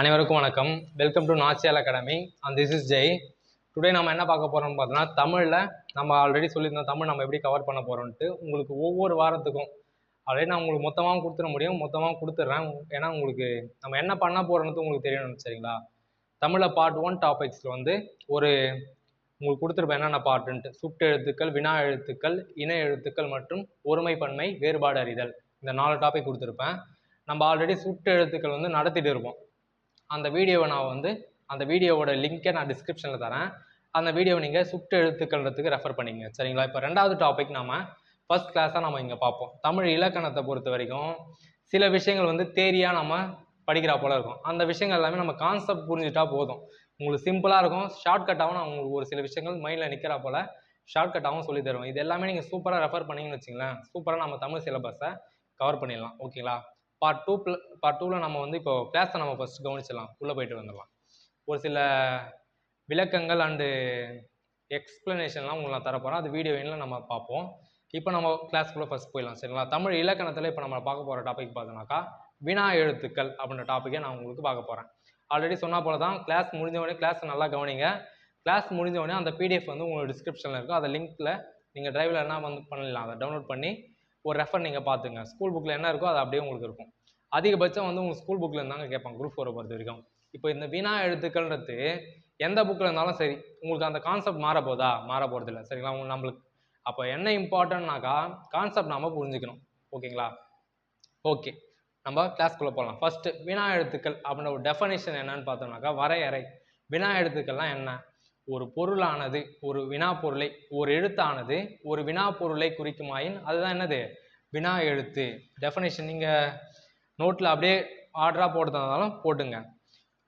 அனைவருக்கும் வணக்கம். Welcome to Nachiyal academy and this is Jai today நம்ம என்ன பார்க்க போகிறோம்னு பார்த்தோன்னா தமிழில் நம்ம ஆல்ரெடி சொல்லியிருந்தோம் தமிழ் நம்ம எப்படி கவர் பண்ண போகிறோன்ட்டு உங்களுக்கு ஒவ்வொரு வாரத்துக்கும். ஆல்ரெடி நான் உங்களுக்கு மொத்தமாக கொடுத்துட முடியும் மொத்தமாக கொடுத்துட்றேன் ஏன்னா உங்களுக்கு நம்ம என்ன பண்ண போகிறோன்னு உங்களுக்கு தெரியணும் சரிங்களா? தமிழில் பார்ட் ஒன் டாபிக்ஸில் வந்து ஒரு உங்களுக்கு கொடுத்துருப்பேன் என்னென்ன பாட்டுன்ட்டு சுட்டு எழுத்துக்கள் வினா எழுத்துக்கள் இன எழுத்துக்கள் மற்றும் ஒருமைப்பன்மை வேறுபாடு அறிதல். இந்த நாலு டாபிக் கொடுத்துருப்பேன். நம்ம ஆல்ரெடி சுட்டு எழுத்துக்கள் வந்து நடத்திட்டு இருப்போம் அந்த வீடியோவை நான் வந்து அந்த வீடியோவோட லிங்க்கை நான் டிஸ்கிரிப்ஷனில் தரேன். அந்த வீடியோவை நீங்கள் சுட்டு எழுத்துக்கள்ன்றதுக்கு ரெஃபர் பண்ணிங்க சரிங்களா? இப்போ ரெண்டாவது டாபிக் நாம் ஃபர்ஸ்ட் கிளாஸாக நம்ம இங்கே பார்ப்போம். தமிழ் இலக்கணத்தை பொறுத்த வரைக்கும் சில விஷயங்கள் வந்து தேரியாக நம்ம படிக்கிறா போல இருக்கும். அந்த விஷயங்கள் எல்லாமே நம்ம கான்செப்ட் புரிஞ்சுட்டா போதும். உங்களுக்கு சிம்பிளாக இருக்கும். ஷார்ட்கட்டாகவும் நான் உங்களுக்கு ஒரு சில விஷயங்கள் மைண்டில் நிற்கிறா போல் ஷார்ட்கட்டாகவும் சொல்லி தருவேன். இது எல்லாமே நீங்கள் சூப்பராக ரெஃபர் பண்ணீங்கன்னு வச்சுங்களேன் சூப்பராக நம்ம தமிழ் சிலபஸை கவர் பண்ணிடலாம். ஓகேங்களா பார்ட் டூ ப்ள பார்ட் டூவில் நம்ம வந்து இப்போ கிளாஸை நம்ம ஃபஸ்ட் கவனிச்சிடலாம். உள்ளே போயிட்டு வந்துடலாம். ஒரு சில விளக்கங்கள் அண்டு எக்ஸ்ப்ளனேஷன்லாம் உங்களுக்கு நான் தரப்போகிறேன் அது வீடியோ எண்ணில் நம்ம பார்ப்போம். இப்போ நம்ம கிளாஸ்க்குள்ளே ஃபஸ்ட் போயிடலாம். சரிங்களா? தமிழ் இலக்கணத்தில் இப்போ நம்ம பார்க்க போகிற டாபிக் பார்த்தோன்னாக்கா வினா எழுத்துக்கள் அப்படின்ற டாப்பிக்கை நான் உங்களுக்கு பார்க்க போகிறேன் ஆல்ரெடி சொன்னால் போல தான் கிளாஸ் முடிஞ்சவொடனே கிளாஸ் நல்லா கவனிங்க. கிளாஸ் முடிஞ்சவொடனே அந்த பிடிஎஃப் வந்து உங்களுக்கு டிஸ்கிரிப்ஷனில் இருக்கும். அந்த லிங்க்கில் நீங்கள் டிரைவில் என்ன வந்து பண்ணலாம் அதை டவுன்லோட் பண்ணி ஒரு ரெஃபர் நீங்கள் பார்த்துங்க. ஸ்கூல் புக்கில் என்ன இருக்கோ அது அப்படியே உங்களுக்கு இருக்கும். அதிகபட்சம் வந்து உங்கள் ஸ்கூல் புக்கில் இருந்தாங்க கேட்பாங்க. குரூப் ஃபோரை பொறுத்த வரைக்கும். இப்போ இந்த வினா எழுத்துக்கள்ன்றது எந்த புக்கில் இருந்தாலும் சரி உங்களுக்கு அந்த கான்செப்ட் மாற போதா? மாற போகிறதில்ல சரிங்களா? உங்களுக்கு நம்மளுக்கு. அப்போ என்ன இம்பார்ட்டன்ட்னாக்கா கான்செப்ட் நாம் புரிஞ்சுக்கணும். ஓகேங்களா? ஓகே. நம்ம கிளாஸ்க்குள்ளே போகலாம் ஃபஸ்ட்டு வினா எழுத்துக்கள் அப்படின்ற ஒரு டெஃபனேஷன் என்னன்னு பார்த்தோம்னாக்கா வரையறை. வினா எழுத்துக்கள்லாம் என்ன? ஒரு பொருளானது ஒரு வினா பொருளை ஒரு எழுத்தானது ஒரு வினா பொருளை குறிக்குமாயின் அதுதான் என்னது? வினா எழுத்து. டெஃபனேஷன் நீங்கள் நோட்டில் அப்படியே ஆர்டராக போடுறதுனாலும் போட்டுங்க.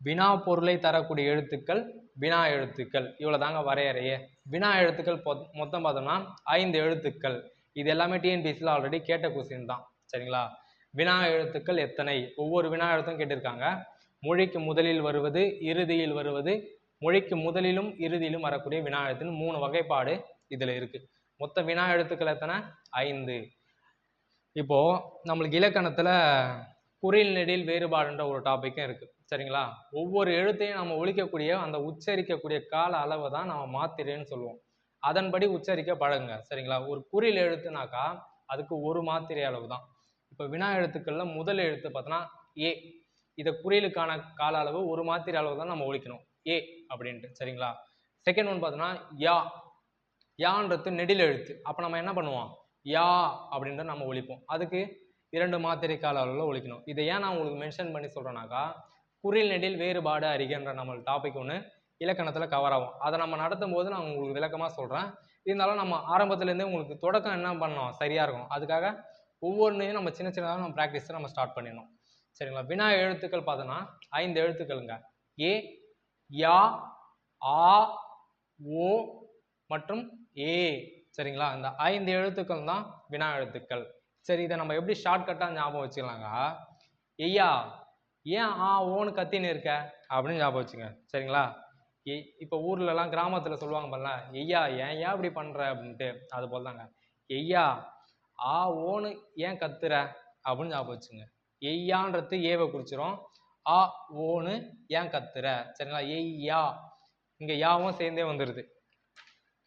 வினா பொருளை தரக்கூடிய எழுத்துக்கள் வினா எழுத்துக்கள். இவ்வளோ தாங்க வரையறையே. வினா எழுத்துக்கள் மொத்தம் பார்த்தோம்னா ஐந்து எழுத்துக்கள். இது எல்லாமே டிஎன்பிசியில் ஆல்ரெடி கேட்ட கொஸ்டின் தான். சரிங்களா? வினா எழுத்துக்கள் எத்தனை? ஒவ்வொரு வினா எழுத்தும் கேட்டிருக்காங்க. மொழிக்கு முதலில் வருவது இறுதியில் வருவது மொழிக்கு முதலிலும் இறுதியிலும் வரக்கூடிய வினா எழுத்துன்னு மூணு வகைப்பாடு இதில் இருக்குது மொத்த வினா எழுத்துக்கள் எத்தனை? ஐந்து. இப்போது நம்மளுக்கு இலக்கணத்தில் குறில் நெடில் வேறுபாடுன்ற ஒரு டாபிக்கும் இருக்குது சரிங்களா? ஒவ்வொரு எழுத்தையும் நம்ம ஒழிக்கக்கூடிய அந்த உச்சரிக்கக்கூடிய கால அளவை தான் நம்ம மாத்திரைன்னு சொல்லுவோம். அதன்படி உச்சரிக்க பழகுங்க. சரிங்களா? ஒரு குறில் எழுத்துனாக்கா அதுக்கு ஒரு மாத்திரை அளவு தான். இப்போ வினா எழுத்துக்களில் முதல் எழுத்து பார்த்தோன்னா ஏ. இதை குறியலுக்கான கால அளவு ஒரு மாத்திரை அளவு தான் நம்ம ஒழிக்கணும். ஏ அப்படின்ட்டு சரிங்களா? செகண்ட் ஒன் பார்த்தோன்னா யா. யான்றது நெடில் எழுத்து. அப்போ நம்ம என்ன பண்ணுவோம்? யா அப்படின்றத நம்ம ஒழிப்போம். அதுக்கு இரண்டு மாத்திரை கால அளவில் ஒழிக்கணும். இதை ஏன் நான் உங்களுக்கு மென்ஷன் பண்ணி சொல்கிறேன்னாக்கா குறில் நெடில் வேறுபாடு அறிகின்ற நம்ம டாபிக் ஒன்று இலக்கணத்தில் கவர் ஆகும். அதை நம்ம நடத்தும் போது நான் உங்களுக்கு விளக்கமாக சொல்கிறேன் இருந்தாலும் நம்ம ஆரம்பத்துலேருந்தே உங்களுக்கு தொடக்கம் என்ன பண்ணோம் சரியாக இருக்கும் அதுக்காக ஒவ்வொன்றையும் நம்ம சின்ன சின்னதாக நம்ம ப்ராக்டிஸை நம்ம ஸ்டார்ட் பண்ணிடணும். சரிங்களா? வினா எழுத்துக்கள் பார்த்தோன்னா ஐந்து எழுத்துக்களுங்க. ஏ யா ஆ ஓ மற்றும் ஏ. சரிங்களா? இந்த ஐந்து எழுத்துக்கள் தான் வினா எழுத்துக்கள். சரி இதை நம்ம எப்படி ஷார்ட்கட்டாக ஞாபகம் வச்சுக்கலாங்க ஐயா ஏன் ஆ ஓன்னு கத்தின்னு இருக்க? அப்படின்னு ஞாபகம் வச்சுங்க சரிங்களா? எ இப்போ ஊர்லலாம் கிராமத்தில் சொல்லுவாங்க பாருல ஐயா ஏன் ஏன் இப்படி பண்ணுற அப்படின்ட்டு. அது போல் தாங்க ஐயா ஆ ஓன்னு ஏன் கத்துற? அப்படின்னு ஞாபகம் வச்சுங்க எய்யான்றது ஏவை குறிச்சிரும். ஆ ஓன்னு ஏன் கத்துற? சரிங்களா? எய்யா இங்கே யாவும் சேர்ந்தே வந்துடுது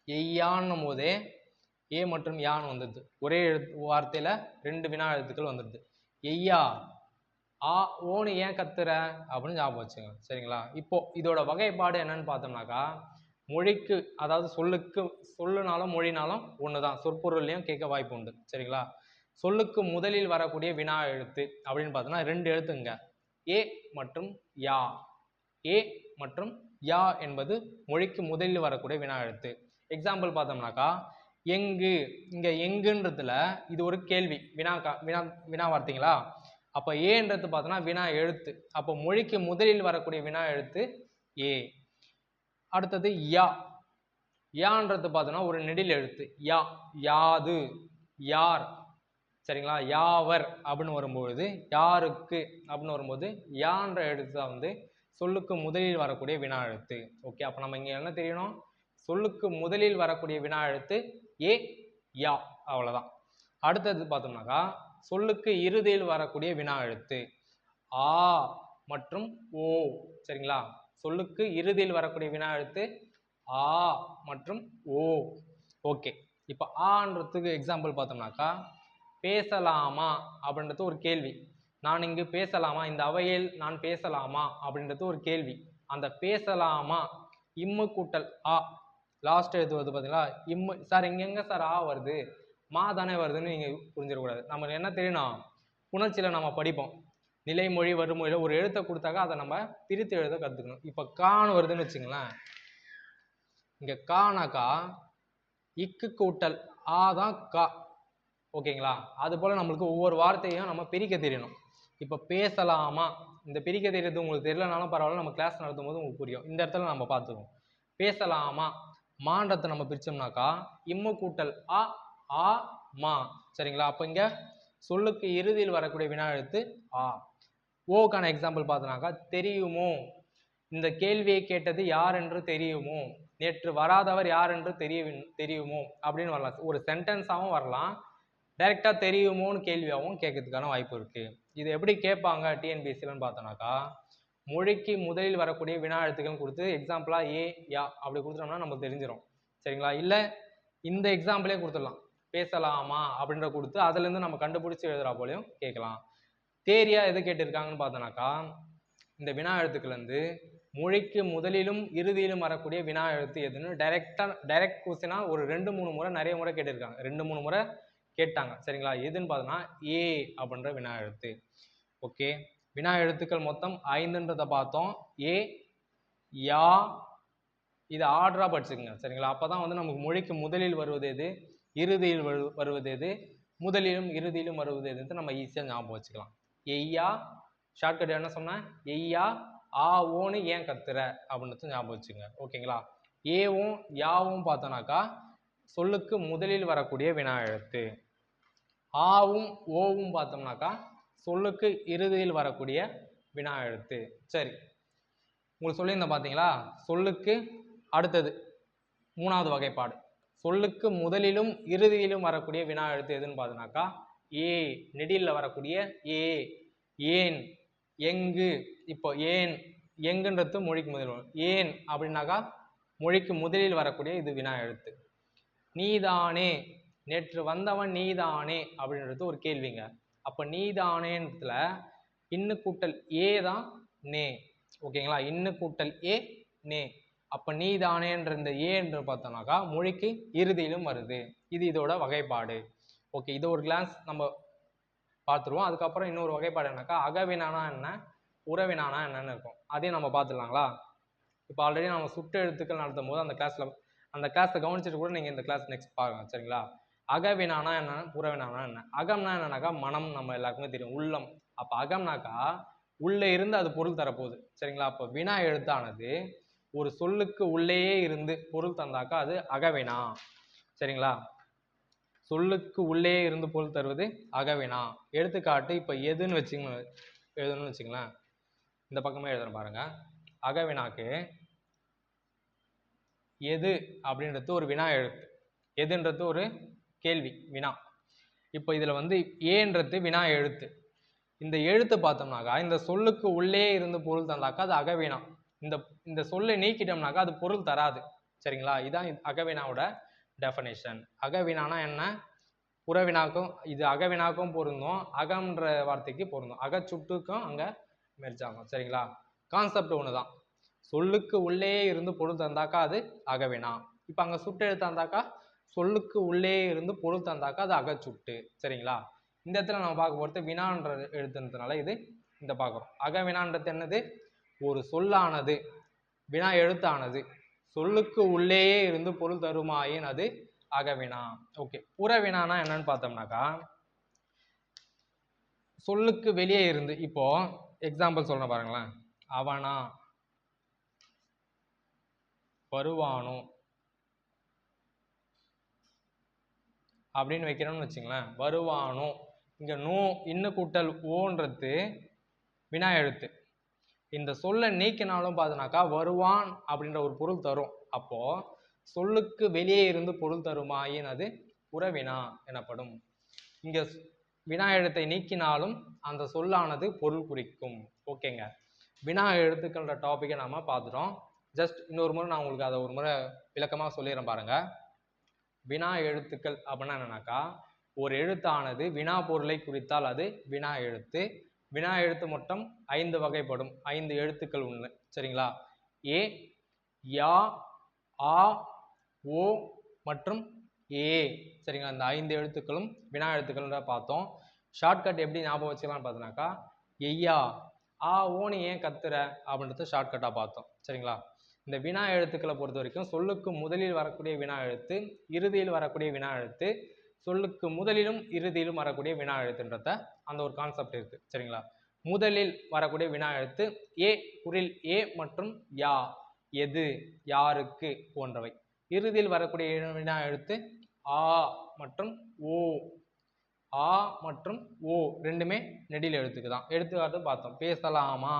எய்யான்னும் போதே ஏ மற்றும் யான்னு வந்துடுது ஒரே எழுத்து வார்த்தையில் ரெண்டு வினா எழுத்துக்கள் வந்துடுது எய்யா ஆ ஓன்னு ஏன் கத்துற? அப்படின்னு ஞாபகம் வச்சுங்க சரிங்களா? இப்போ இதோட வகைப்பாடு என்னன்னு பார்த்தோம்னாக்கா மொழிக்கு அதாவது சொல்லுக்கு சொல்லுனாலும் மொழினாலும் ஒன்று தான் சொற்பொருள்லையும் கேட்க வாய்ப்பு உண்டு. சரிங்களா? சொல்லுக்கு முதலில் வரக்கூடிய வினா எழுத்து அப்படின்னு பார்த்தோம்னா ரெண்டு எழுத்துங்க. ஏ மற்றும் யா. ஏ மற்றும் யா என்பது மொழிக்கு முதலில் வரக்கூடிய வினா எழுத்து எக்ஸாம்பிள் பார்த்தோம்னாக்கா எங்கு இங்கே எங்குன்றதுல இது ஒரு கேள்வி. வினா கா- வினா வினா வார்த்தைங்களா? அப்போ ஏன்றது பார்த்தோன்னா வினா எழுத்து. அப்போ மொழிக்கு முதலில் வரக்கூடிய வினா எழுத்து ஏ. அடுத்தது யா. யான்றது பார்த்தோன்னா ஒரு நெடில் எழுத்து. யா யாது யார். சரிங்களா? யாவர் அப்படின்னு வரும்பொழுது யாருக்கு அப்படின்னு வரும்போது யான்ற எழுத்து தான் வந்து சொல்லுக்கு முதலில் வரக்கூடிய வினா எழுத்து. ஓகே அப்போ நம்ம இங்கே என்ன தெரியணும்? சொல்லுக்கு முதலில் வரக்கூடிய வினா எழுத்து ஏ யா அவ்வளோதான் அடுத்தது பார்த்தோம்னாக்கா சொல்லுக்கு இறுதியில் வரக்கூடிய வினா எழுத்து ஆ மற்றும் ஓ. சரிங்களா? சொல்லுக்கு இறுதியில் வரக்கூடிய வினா எழுத்து ஆ மற்றும் ஓ. ஓகே இப்போ ஆன்றதுக்கு எக்ஸாம்பிள் பார்த்தோம்னாக்கா பேசலாமா அப்படின்றது ஒரு கேள்வி. நான் இங்கு பேசலாமா? இந்த அவையில் நான் பேசலாமா? அப்படின்றது ஒரு கேள்வி. அந்த பேசலாமா? இம்மு கூட்டல் ஆ. லாஸ்ட் எழுதுவது வருது பார்த்தீங்களா இம்மு சார் எங்கெங்க சார் ஆ வருது? மா தானே வருதுன்னு நீங்கள் புரிஞ்சிடக்கூடாது. நம்ம என்ன தெரியணும் புணர்ச்சியில் நம்ம படிப்போம். நிலைமொழி வறுமொழியில் ஒரு எழுத்தை கொடுத்தாக்கா அதை நம்ம பிரித்து எழுத கற்றுக்கணும் இப்போ கான்னு வருதுன்னு வச்சுங்களேன். இங்கே கானாக்கா இக்கு கூட்டல் ஆ தான் கா. ஓகேங்களா? அது போல் நம்மளுக்கு ஒவ்வொரு வார்த்தையும் நம்ம பிரிக்க தெரியணும். இப்போ பேசலாமா? இந்த பிரிக்க தெரியறது உங்களுக்கு தெரியலனாலும் பரவாயில்ல நம்ம கிளாஸ் நடத்தும் போது உங்களுக்கு புரியும். இந்த இடத்துல நம்ம பார்த்துக்குவோம். பேசலாமா? மான்றத்தை நம்ம பிரித்தோம்னாக்கா இம்மு கூட்டல் ஆ ஆ மா. சரிங்களா? அப்போ இங்கே சொல்லுக்கு இறுதியில் வரக்கூடிய வினா எழுத்து ஆ. ஓக்கான எக்ஸாம்பிள் பார்த்தோன்னாக்கா தெரியுமோ? இந்த கேள்வியை கேட்டது யார் என்று தெரியுமோ? நேற்று வராதவர் யார் என்று தெரிய தெரியுமோ? அப்படின்னு வரலாம். ஒரு சென்டென்ஸாகவும் வரலாம். டைரெக்டாக தெரியுமோன்னு கேள்வியாகவும் கேட்கறதுக்கான வாய்ப்பு இருக்குது இது எப்படி கேட்பாங்க டிஎன்பிஎஸ்சிலன்னு பார்த்தோன்னாக்கா மொழிக்கு முதலில் வரக்கூடிய வினா எழுத்துக்கள் கொடுத்து எக்ஸாம்பிளாக ஏ யா அப்படி கொடுத்துட்டோம்னா நமக்கு தெரிஞ்சிடும் சரிங்களா? இல்லை இந்த எக்ஸாம்பிளே கொடுத்துடலாம். பேசலாமா? அப்படின்ற கொடுத்து அதுலேருந்து நம்ம கண்டுபிடிச்சி எழுதுறா போலையும் கேட்கலாம். தேரியா எது கேட்டிருக்காங்கன்னு பார்த்தோன்னாக்கா இந்த வினா எழுத்துக்கள் மொழிக்கு முதலிலும் இறுதியிலும் வரக்கூடிய வினா எழுத்து எதுன்னு டைரெக்டாக டைரக்ட் கொஸ்டினாக ஒரு ரெண்டு மூணு முறை நிறைய முறை கேட்டிருக்காங்க. ரெண்டு மூணு முறை கேட்டாங்க. சரிங்களா? எதுன்னு பார்த்தோன்னா ஏ அப்படின்ற வினா எழுத்து. ஓகே வினா எழுத்துக்கள் மொத்தம் ஐந்துன்றதை பார்த்தோம். ஏ யா இது ஆர்டராக படிச்சுக்கோங்க. சரிங்களா? அப்போ தான் வந்து நமக்கு மொழிக்கு முதலில் வருவது எது? இறுதியில் வரு வருவது எது? முதலிலும் இறுதியிலும் வருவது எதுன்னு நம்ம ஈஸியாக ஞாபகம் வச்சுக்கலாம். எய்யா ஷார்ட்கட் என்ன சொன்னேன் எய்யா ஆ ஓன்னு ஏன் கத்துற? அப்படின்றது ஞாபகம் வச்சுங்க ஓகேங்களா ஏவும் யாவும் பார்த்தோன்னாக்கா சொல்லுக்கு முதலில் வரக்கூடிய வினா எழுத்து. ஆவும் ஓவும் பார்த்தோம்னாக்கா சொல்லுக்கு இறுதியில் வரக்கூடிய வினா எழுத்து. சரி. உங்களுக்கு சொல்லியிருந்தேன் பார்த்தீங்களா? சொல்லுக்கு அடுத்தது மூணாவது வகைப்பாடு. சொல்லுக்கு முதலிலும் இறுதியிலும் வரக்கூடிய வினா எழுத்து எதுன்னு பார்த்தோன்னாக்கா ஏ நெடியில் வரக்கூடிய ஏ. ஏன் எங்கு இப்போ ஏன் எங்குன்றது மொழிக்கு முதலில் வரும். ஏன் அப்படின்னாக்கா மொழிக்கு முதலில் வரக்கூடிய இது வினா எழுத்து. நீதானே நேற்று வந்தவன் நீதானே அப்படின்றது ஒரு கேள்விங்க. அப்போ நீதானேன்றதுல இன்னு கூட்டல் ஏ தான் நே. ஓகேங்களா? இன்னு கூட்டல் ஏ நே. அப்போ நீதானேன்ற இந்த ஏன்று பார்த்தோம்னாக்கா மொழிக்கு இறுதியிலும் வருது. இது இதோட வகைப்பாடு. ஓகே இது ஒரு கிளாஸ் நம்ம பார்த்துருவோம். அதுக்கப்புறம் இன்னொரு வகைப்பாடு என்னக்கா? அகவினானா என்ன? உறவினானா என்னன்னு இருக்கும். அதையும் நம்ம பார்த்துடலாங்களா? இப்போ ஆல்ரெடி நம்ம சுட்டு எழுத்துக்கள் நடத்தும் போது அந்த கிளாஸில் அந்த கிளாஸை கவனிச்சிட்டு கூட நீங்கள் இந்த கிளாஸ் நெக்ஸ்ட் பாருங்க சரிங்களா? அகவினானா என்னன்னா புறவினானா என்ன? அகம்னா என்னன்னாக்கா மனம் நம்ம எல்லாருக்குமே தெரியும் உள்ளம். அப்போ அகம்னாக்கா உள்ளே இருந்து அது பொருள் தரப்போகுது. சரிங்களா? அப்போ வினா எழுத்தானது ஒரு சொல்லுக்கு உள்ளேயே இருந்து பொருள் தந்தாக்கா அது அகவினா. சரிங்களா? சொல்லுக்கு உள்ளே இருந்து பொருள் தருவது அகவினா. எடுத்துக்காட்டு இப்போ எதுன்னு வச்சுங்க எழுதணும்னு வச்சுங்களேன். இந்த பக்கமே எழுதணும் பாருங்க. அகவினாக்கு எது அப்படின்றது ஒரு வினா எழுத்து. எதுன்றது ஒரு கேள்வி வினா. இப்போ இதில் வந்து ஏன்றது வினா எழுத்து. இந்த எழுத்து பார்த்தோம்னாக்கா இந்த சொல்லுக்கு உள்ளே இருந்து பொருள் தந்தாக்கா அது அகவினா. இந்த இந்த சொல்லை நீக்கிட்டோம்னாக்கா அது பொருள் தராது. சரிங்களா? இதான் அகவினாவோட டெஃபனேஷன் அகவினானா என்ன? புறவினாக்கும் இது அகவினாக்கும் பொருந்தும். அகம்ன்ற வார்த்தைக்கு பொருந்தும். அக சுட்டுக்கும் அங்கே மெர்ஜ் ஆகும். சரிங்களா? கான்செப்ட் ஒன்று தான். சொல்லுக்கு உள்ளே இருந்து பொருள் தந்தாக்கா அது அகவினா. இப்போ அங்கே சுட்டு எழுத்து சொல்லுக்கு உள்ளே இருந்து பொருள் தந்தாக்கா அது அகச்சுட்டு சரிங்களா? இந்த இடத்துல நம்ம பார்க்க போகிறது வினான்ற எழுத்துன்றதுனால இது இந்த பார்க்குறோம். அக வினான்றது என்னது? ஒரு சொல்லானது வினா எழுத்தானது. சொல்லுக்கு உள்ளேயே இருந்து பொருள் தருமாயின் அது அகவினா. ஓகே. புறவினானா என்னன்னு பார்த்தோம்னாக்கா சொல்லுக்கு வெளியே இருந்து இப்போ எக்ஸாம்பிள் சொல்றேன் பாருங்களேன். அவனா வருவானோ அப்படின்னு வைக்கிறோம்னு வச்சுங்களேன். வருவானோ? இங்கே நோ இன்ன கூட்டல் ஓன்றது வினா எழுத்து. இந்த சொல்லை நீக்கினாலும் பார்த்தோன்னாக்கா வருவான் அப்படின்ற ஒரு பொருள் தரும். அப்போது சொல்லுக்கு வெளியே இருந்து பொருள் தருமாயின் அது உறவினா எனப்படும். இங்கே வினா எழுத்தை நீக்கினாலும் அந்த சொல்லானது பொருள் குறிக்கும். ஓகேங்க. வினா எழுத்துக்கள்ன்ற டாப்பிக்கை நாம் பார்த்துட்டோம் ஜஸ்ட் இன்னொரு முறை நான் உங்களுக்கு அதை ஒரு முறை விளக்கமாக சொல்லிடுறேன் பாருங்கள் வினா எழுத்துக்கள் அப்படின்னா என்னன்னாக்கா ஒரு எழுத்தானது வினா பொருளை குறித்தால் அது வினா எழுத்து. வினா எழுத்து மொத்தம் ஐந்து வகைப்படும். ஐந்து எழுத்துக்கள் உண்டு சரிங்களா? ஏ யா ஆ ஓ மற்றும் ஏ. சரிங்களா? இந்த ஐந்து எழுத்துக்களும் வினா எழுத்துக்கள்ன்ற பார்த்தோம். ஷார்ட்கட் எப்படி ஞாபகம் வச்சுக்கலாம்னு பார்த்தோன்னாக்கா எய்யா ஆ ஓன்னு ஏன் கத்துற அப்படின்றத ஷார்ட்கட்டாக பார்த்தோம். சரிங்களா? இந்த வினா எழுத்துக்களை பொறுத்த வரைக்கும் சொல்லுக்கு முதலில் வரக்கூடிய வினா எழுத்து இறுதியில் வரக்கூடிய வினா எழுத்து சொல்லுக்கு முதலிலும் இறுதியிலும் வரக்கூடிய வினா எழுத்துன்றத அந்த ஒரு கான்செப்ட் இருக்குது சரிங்களா? முதலில் வரக்கூடிய வினா எழுத்து ஏ குரில் ஏ மற்றும் யா எது யாருக்கு போன்றவை. இறுதியில் வரக்கூடிய வினா எழுத்து ஆ மற்றும் ஓ ஆ மற்றும் ஓ ரெண்டுமே நெடில் எழுத்துக்கு தான். எடுத்துக்காட்டு பார்த்தோம். பேசலாமா?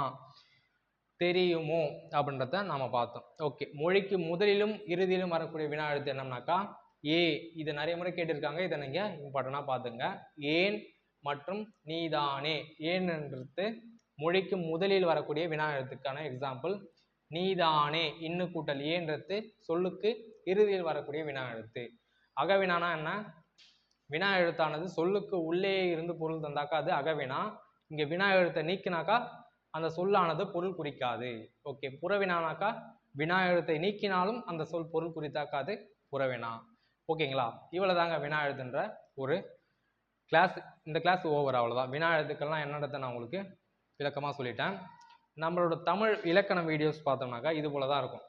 தெரியுமோ அப்படின்றத நாம் பார்த்தோம். ஓகே மொழிக்கு முதலிலும் இறுதியிலும் வரக்கூடிய வினா எழுத்து என்னம்னாக்கா ஏ. இதை நிறைய முறை கேட்டிருக்காங்க. இதை நீங்கள் இம்பார்ட்டண்டாக பார்த்துங்க. ஏன் மற்றும் நீதானே. ஏன்ன்றது மொழிக்கு முதலில் வரக்கூடிய வினா எழுத்துக்கான எக்ஸாம்பிள் நீதானே இன்னு கூட்டல். ஏன்றது சொல்லுக்கு இறுதியில் வரக்கூடிய வினா எழுத்து. அகவினானா என்ன? வினா எழுத்தானது சொல்லுக்கு உள்ளே இருந்து பொருள் தந்தாக்கா அது அகவினா இங்கே வினா எழுத்தை நீக்கினாக்கா அந்த சொல்லானது பொருள் குறிக்காது. ஓகே புறவினானாக்கா வினா எழுத்தை நீக்கினாலும் அந்த சொல் பொருள் குறித்தாக்காது புறவினா. ஓகேங்களா? இவ்வளவுதாங்க வினா எழுத்துன்ற ஒரு கிளாஸ் இந்த கிளாஸ் ஓவர் அவ்வளோதான் வினா எழுத்துக்கள்லாம் என்னன்றதை நான் உங்களுக்கு விளக்கமாக சொல்லிட்டேன். நம்மளோட தமிழ் இலக்கணம் வீடியோஸ் பார்த்தோம்னாக்கா இது போல தான் இருக்கும்.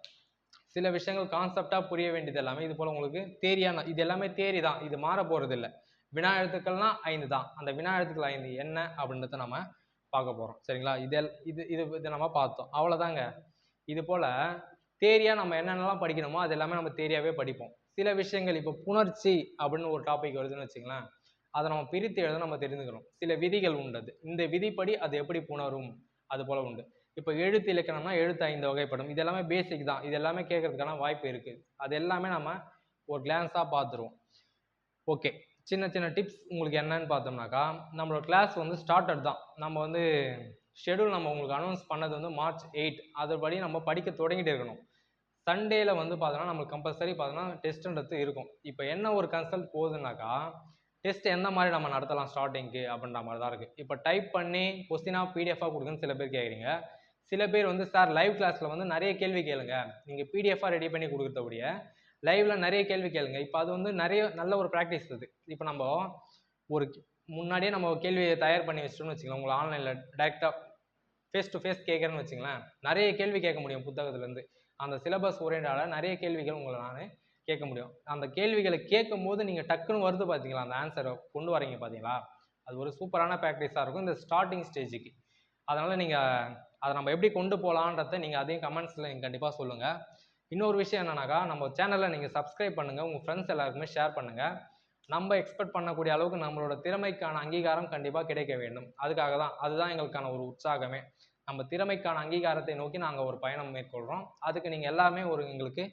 சில விஷயங்கள் கான்செப்டாக புரிய வேண்டியது எல்லாமே இது போல் உங்களுக்கு தேரியான இது எல்லாமே தேரி தான். இது மாற போகிறது இல்லை வினா எழுத்துக்கள்லாம் ஐந்து தான். அந்த வினா எழுத்துக்கள் ஐந்து என்ன? அப்படின்றத நம்ம பார்க்க போகிறோம் சரிங்களா? இதெல் இது இது இதை நம்ம பார்த்தோம். அவ்வளோதாங்க. இது போல் தேரியாக நம்ம என்னென்னலாம் படிக்கணுமோ அது எல்லாமே நம்ம தேரியாவே படிப்போம். சில விஷயங்கள் இப்போ புணர்ச்சி அப்படின்னு ஒரு டாபிக் வருதுன்னு வச்சுங்களேன் அதை நம்ம பிரித்து எழுத நம்ம தெரிஞ்சுக்கிறோம். சில விதிகள் உண்டது. இந்த விதிப்படி அது எப்படி புணரும்? அது போல் உண்டு. இப்போ எழுத்து இலக்கணம்னா எழுத்து ஐந்து வகைப்படும். இது எல்லாமே பேசிக் தான். இது எல்லாமே கேட்கறதுக்கான வாய்ப்பு இருக்குது அது எல்லாமே நம்ம ஒரு கிளான்ஸாக பார்த்துருவோம். ஓகே. சின்ன சின்ன டிப்ஸ் உங்களுக்கு என்னன்னு பார்த்தோம்னாக்கா நம்மளோட கிளாஸ் வந்து ஸ்டார்டட் தான். நம்ம வந்து ஷெடியூல் நம்ம உங்களுக்கு அனௌன்ஸ் பண்ணது வந்து மார்ச் எயிட் அதுபடி நம்ம படிக்க தொடங்கிட்டு இருக்கணும். சண்டேல வந்து பார்த்தோன்னா நம்மளுக்கு கம்பல்சரி பார்த்தோன்னா டெஸ்ட்ன்றது இருக்கும். இப்போ என்ன ஒரு கன்சல்ட் போகுதுனாக்கா டெஸ்ட் எந்த மாதிரி நம்ம நடத்தலாம் ஸ்டார்டிங்க்கு அப்படின்ற மாதிரி தான் இருக்குது இப்போ டைப் பண்ணி கொஸ்டினாக பிடிஎஃபாக கொடுக்குன்னு சில பேர் கேட்குறீங்க சில பேர் வந்து சார் லைவ் கிளாஸில் வந்து நிறைய கேள்வி கேளுங்க. நீங்கள் பிடிஎஃபாக ரெடி பண்ணி கொடுக்கறதோடைய லைவ்ல நிறைய கேள்வி கேளுங்க. இப்போ அது வந்து நிறைய நல்ல ஒரு ப்ராக்டிஸ் இது. இப்போ நம்ம ஒரு முன்னாடியே நம்ம கேள்வியை தயார் பண்ணி வச்சிட்டோம்னு வச்சுக்கலாம் உங்களை ஆன்லைனில் டேரெக்டாக ஃபேஸ் டு ஃபேஸ் கேட்குறேன்னு வச்சுங்களேன் நிறைய கேள்வி கேட்க முடியும் புத்தகத்துலேருந்து. அந்த சிலபஸ் ஓரியண்டால நிறைய கேள்விகள் உங்களை நான் கேட்க முடியும். அந்த கேள்விகளை கேட்கும் போது நீங்கள் டக்குன்னு வருது பார்த்தீங்களா அந்த ஆன்சரை கொண்டு வரீங்க பார்த்தீங்களா அது ஒரு சூப்பரான ப்ராக்டிஸாக இருக்கும். இந்த ஸ்டார்டிங் ஸ்டேஜுக்கு அதனால் நீங்கள் அதை நம்ம எப்படி கொண்டு போகலான்றத நீங்கள் அதையும் கமெண்ட்ஸில் நீங்கள் கண்டிப்பாக சொல்லுங்கள் இன்னொரு விஷயம் என்னன்னாக்கா நம்ம சேனலை நீங்கள் சப்ஸ்கிரைப் பண்ணுங்கள் உங்கள் ஃப்ரெண்ட்ஸ் எல்லாருக்குமே ஷேர் பண்ணுங்கள் நம்ம எக்ஸ்பெக்ட் பண்ணக்கூடிய அளவுக்கு நம்மளோட திறமைக்கான அங்கீகாரம் கண்டிப்பாக கிடைக்க வேண்டும். அதுக்காக தான் அதுதான் எங்களுக்கான ஒரு உற்சாகமே. நம்ம திறமைக்கான அங்கீகாரத்தை நோக்கி நாங்கள் ஒரு பயணம் மேற்கொள்கிறோம் அதுக்கு நீங்கள் எல்லாமே ஒரு எங்களுக்கு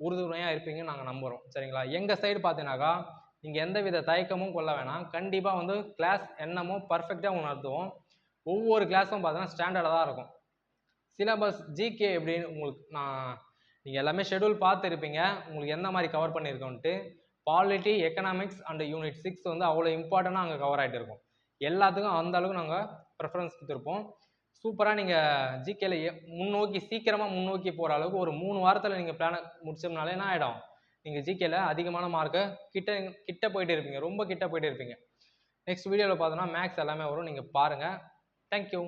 உறுதுணையாக இருப்பீங்கன்னு நாங்கள் நம்புகிறோம் சரிங்களா? எங்கள் சைடு பார்த்தீங்கன்னாக்கா நீங்கள் எந்த வித தயக்கமும் கொள்ள வேணாம். கண்டிப்பாக வந்து கிளாஸ் என்னமோ பர்ஃபெக்டாக உணர்த்துவோம். ஒவ்வொரு கிளாஸும் பார்த்தீங்கன்னா ஸ்டாண்டர்டாக தான் இருக்கும். சிலபஸ் ஜிகே எப்படின்னு உங்களுக்கு நான் நீங்கள் எல்லாமே ஷெடியூல் பார்த்துருப்பீங்க உங்களுக்கு எந்த மாதிரி cover பண்ணியிருக்கோன்ட்டு polity economics and unit six வந்து அவ்வளோ இம்பார்ட்டண்ட்டாக அங்கே கவர் ஆகிட்டு இருக்கும். எல்லாத்துக்கும் அந்த அளவுக்கு நாங்கள் ப்ரிஃபரன்ஸ் கொடுத்துருப்போம். சூப்பராக நீங்கள் ஜிகேல முன்னோக்கி சீக்கிரமாக முன்னோக்கி போகிற அளவுக்கு ஒரு மூணு வாரத்தில் நீங்கள் பிளானை முடிச்சோம்னாலே என்ன ஆகிடும் நீங்கள் ஜிகேல அதிகமான மார்க்கை கிட்ட கிட்ட போயிட்டு இருப்பீங்க. ரொம்ப கிட்ட போயிட்டு இருப்பீங்க. நெக்ஸ்ட் வீடியோவில் பார்த்தோன்னா மேக்ஸ் எல்லாமே வரும். நீங்கள் பாருங்கள் தேங்க்யூ